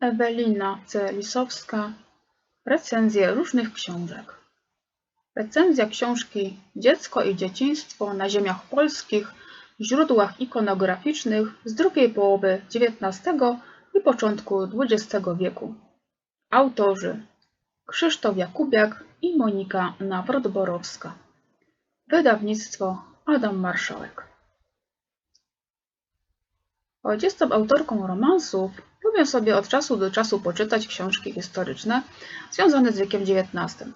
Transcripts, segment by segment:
Ewelina C. Lisowska Recenzje różnych książek Recenzja książki Dziecko i dzieciństwo na ziemiach polskich w źródłach ikonograficznych z drugiej połowy XIX i początku XX wieku. Autorzy Krzysztof Jakubiak i Monika Nawrot-Borowska Wydawnictwo Adam Marszałek jestem autorką romansów, lubię sobie od czasu do czasu poczytać książki historyczne związane z wiekiem XIX.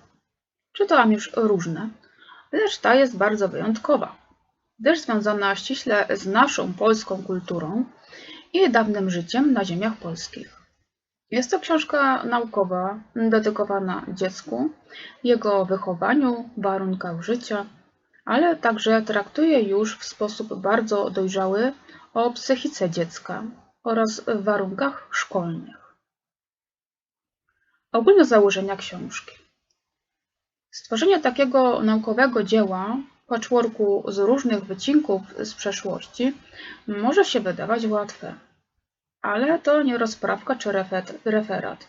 Czytałam już różne, lecz ta jest bardzo wyjątkowa, gdyż związana ściśle z naszą polską kulturą i dawnym życiem na ziemiach polskich. Jest to książka naukowa dedykowana dziecku, jego wychowaniu, warunkach życia, ale także traktuje już w sposób bardzo dojrzały o psychice dziecka oraz warunkach szkolnych. Ogólne założenia książki. Stworzenie takiego naukowego dzieła, patchworku z różnych wycinków z przeszłości, może się wydawać łatwe, ale to nie rozprawka czy referat.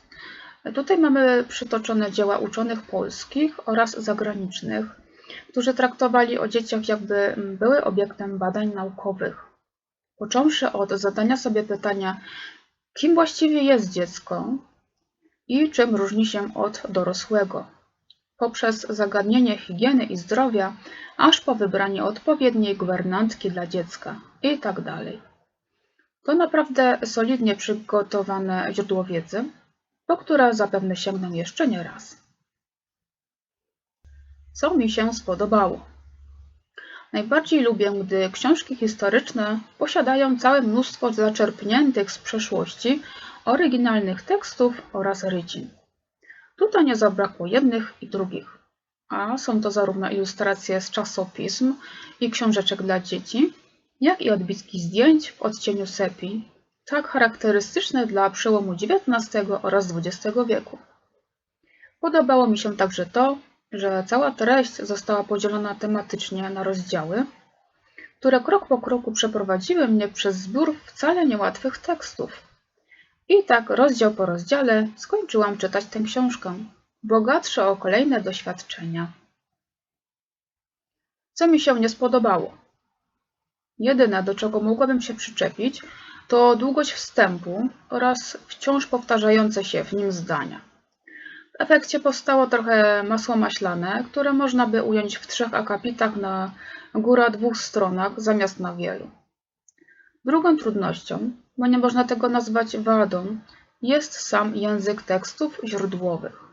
Tutaj mamy przytoczone dzieła uczonych polskich oraz zagranicznych, którzy traktowali o dzieciach jakby były obiektem badań naukowych. Począwszy od zadania sobie pytania, kim właściwie jest dziecko i czym różni się od dorosłego, poprzez zagadnienie higieny i zdrowia, aż po wybranie odpowiedniej guwernantki dla dziecka itd. Tak to naprawdę solidnie przygotowane źródło wiedzy, po które zapewne sięgnę jeszcze nie raz. Co mi się spodobało? Najbardziej lubię, gdy książki historyczne posiadają całe mnóstwo zaczerpniętych z przeszłości oryginalnych tekstów oraz rycin. Tutaj nie zabrakło jednych i drugich, a są to zarówno ilustracje z czasopism i książeczek dla dzieci, jak i odbitki zdjęć w odcieniu sepii, tak charakterystyczne dla przełomu XIX oraz XX wieku. Podobało mi się także to, że cała treść została podzielona tematycznie na rozdziały, które krok po kroku przeprowadziły mnie przez zbiór wcale niełatwych tekstów. I tak rozdział po rozdziale skończyłam czytać tę książkę, bogatsze o kolejne doświadczenia. Co mi się nie spodobało? Jedyne, do czego mogłabym się przyczepić, to długość wstępu oraz wciąż powtarzające się w nim zdania. W efekcie powstało trochę masło maślane, które można by ująć w trzech akapitach na góra dwóch stronach zamiast na wielu. Drugą trudnością, bo nie można tego nazwać wadą, jest sam język tekstów źródłowych.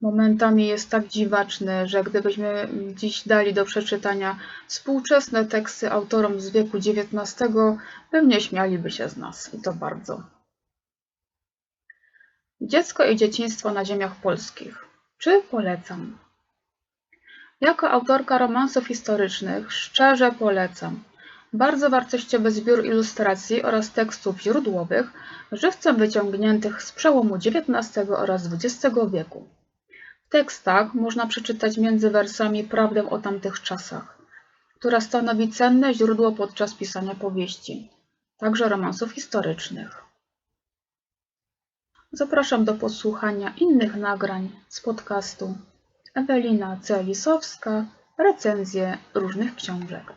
Momentami jest tak dziwaczny, że gdybyśmy dziś dali do przeczytania współczesne teksty autorom z wieku XIX, pewnie śmialiby się z nas i to bardzo. Dziecko i dzieciństwo na ziemiach polskich. Czy polecam? Jako autorka romansów historycznych szczerze polecam. Bardzo wartościowy zbiór ilustracji oraz tekstów źródłowych, żywcem wyciągniętych z przełomu XIX oraz XX wieku. W tekstach można przeczytać między wersami prawdę o tamtych czasach, która stanowi cenne źródło podczas pisania powieści, także romansów historycznych. Zapraszam do posłuchania innych nagrań z podcastu Ewelina C. Recenzje różnych książek.